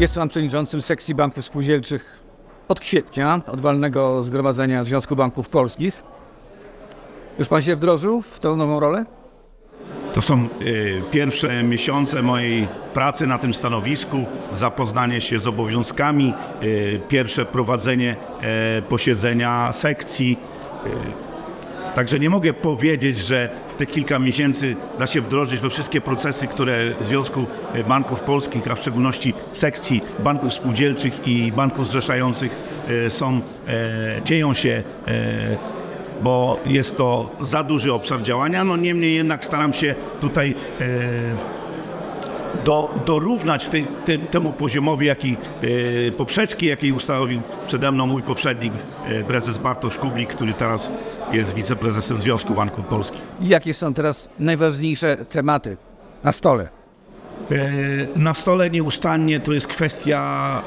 Jest pan przewodniczącym sekcji banków spółdzielczych od kwietnia, od walnego zgromadzenia Związku Banków Polskich. Już pan się wdrożył w tą nową rolę? To są y, pierwsze miesiące mojej pracy na tym stanowisku, zapoznanie się z obowiązkami, y, pierwsze prowadzenie y, posiedzenia sekcji. Y, Także nie mogę powiedzieć, że w te kilka miesięcy da się wdrożyć we wszystkie procesy, które w Związku Banków Polskich, a w szczególności w sekcji banków spółdzielczych i banków zrzeszających y, są, y, dzieją się y, bo jest to za duży obszar działania. No niemniej jednak staram się tutaj e, do, dorównać temu poziomowi, jaki e, poprzeczki, jakiej ustanowił przede mną mój poprzednik, e, prezes Bartosz Kublik, który teraz jest wiceprezesem Związku Banków Polskich. Jakie są teraz najważniejsze tematy na stole? E, Na stole nieustannie to jest kwestia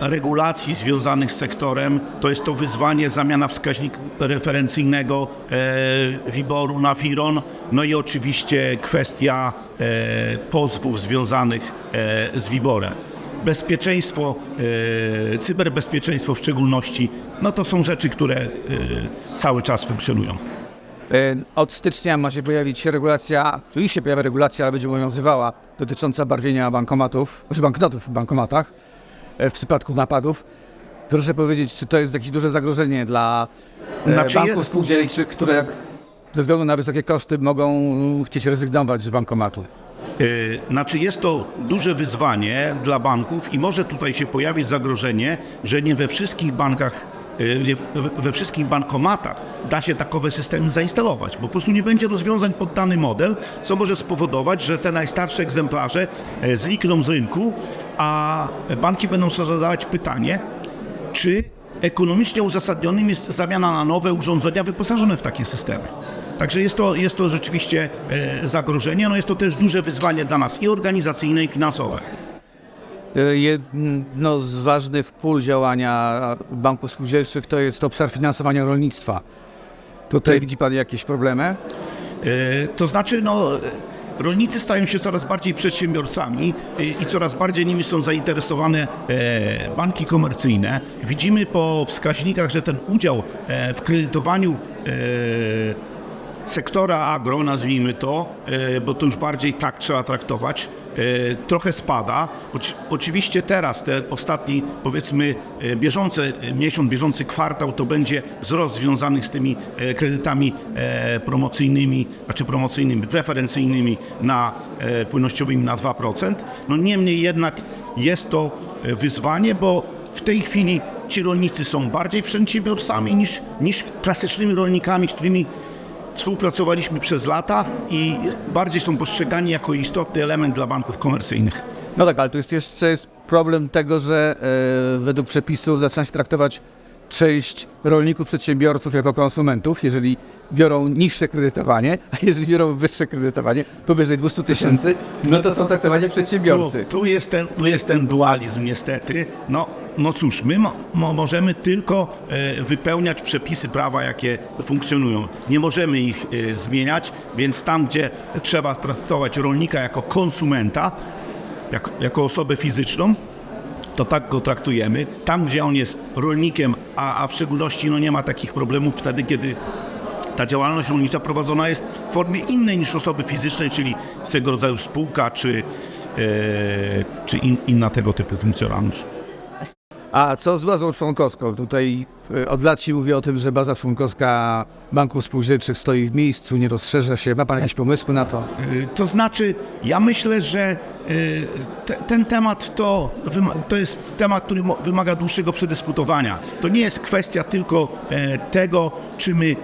e, regulacji związanych z sektorem. To jest to wyzwanie, zamiana wskaźnika referencyjnego e, WIBOR-u na FIRON. No i oczywiście kwestia pozwów związanych z WIBOR-em. Bezpieczeństwo, cyberbezpieczeństwo w szczególności, no to są rzeczy, które cały czas funkcjonują. E, Od stycznia ma się pojawić regulacja, oczywiście pojawia regulacja, ale będzie obowiązywała, dotycząca barwienia bankomatów, znaczy banknotów w bankomatach e, w przypadku napadów. Proszę powiedzieć, czy to jest jakieś duże zagrożenie dla e, Znaczy banków jest- spółdzielczych, które ze względu na wysokie koszty mogą mm, chcieć rezygnować z bankomatu? Znaczy jest to duże wyzwanie dla banków i może tutaj się pojawić zagrożenie, że nie we wszystkich bankach, we- we wszystkich bankomatach da się takowe systemy zainstalować, bo po prostu nie będzie rozwiązań pod dany model, co może spowodować, że te najstarsze egzemplarze e, znikną z rynku, a banki będą sobie zadawać pytanie, czy ekonomicznie uzasadnionym jest zamiana na nowe urządzenia wyposażone w takie systemy. Także jest to, jest to rzeczywiście e, zagrożenie, no jest to też duże wyzwanie dla nas i organizacyjne, i finansowe. E, Jedno z ważnych pól działania banków spółdzielczych to jest obszar finansowania rolnictwa. Tutaj widzi Pan jakieś problemy? E, To znaczy, no, rolnicy stają się coraz bardziej przedsiębiorcami e, i coraz bardziej nimi są zainteresowane e, banki komercyjne. Widzimy po wskaźnikach, że ten udział e, w kredytowaniu e, sektora agro, nazwijmy to, e, bo to już bardziej tak trzeba traktować, e, trochę spada. Oczy- Oczywiście teraz, te ostatni, powiedzmy, e, bieżące, miesiąc, bieżący kwartał to będzie wzrost związany z tymi kredytami promocyjnymi, znaczy promocyjnymi, preferencyjnymi na płynnościowymi na 2%. No niemniej jednak jest to wyzwanie, bo w tej chwili ci rolnicy są bardziej przedsiębiorcami niż, niż klasycznymi rolnikami, z którymi Współpracowaliśmy przez lata i bardziej są postrzegani jako istotny element dla banków komercyjnych. No tak, ale tu jest jeszcze jest problem tego, że e, według przepisów zaczyna się traktować część rolników, przedsiębiorców jako konsumentów, jeżeli biorą niższe kredytowanie, a jeżeli biorą wyższe kredytowanie, powyżej 200 tysięcy, no to są traktowani jak Tu, przedsiębiorcy. tu, jest ten, tu jest ten dualizm niestety. No, no cóż, my mo, mo, możemy tylko e, wypełniać przepisy prawa, jakie funkcjonują. Nie możemy ich e, zmieniać, więc tam, gdzie trzeba traktować rolnika jako konsumenta, jak, jako osobę fizyczną, to tak go traktujemy. Tam, gdzie on jest rolnikiem, a, a w szczególności no, nie ma takich problemów wtedy, kiedy ta działalność rolnicza prowadzona jest w formie innej niż osoby fizycznej, czyli swego rodzaju spółka czy, e, czy in, inna tego typu funkcjonalność. A co z bazą członkowską? Tutaj e, od lat się mówi o tym, że baza członkowska banków spółdzielczych stoi w miejscu, nie rozszerza się. Ma Pan jakieś pomysły na to? E, To znaczy, ja myślę, że e, te, ten temat to, to jest temat, który wymaga dłuższego przedyskutowania. To nie jest kwestia tylko tego, czy my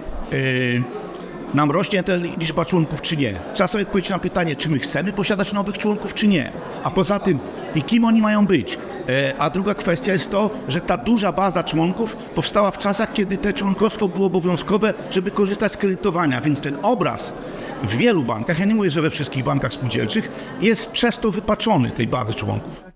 nam rośnie ta liczba członków, czy nie. Trzeba sobie odpowiedzieć na pytanie, czy my chcemy posiadać nowych członków, czy nie. A poza tym, i kim oni mają być. E, A druga kwestia jest to, że ta duża baza członków powstała w czasach, kiedy te członkostwo było obowiązkowe, żeby korzystać z kredytowania, więc ten obraz w wielu bankach, ja nie mówię, że we wszystkich bankach spółdzielczych, jest przez to wypaczony tej bazy członków.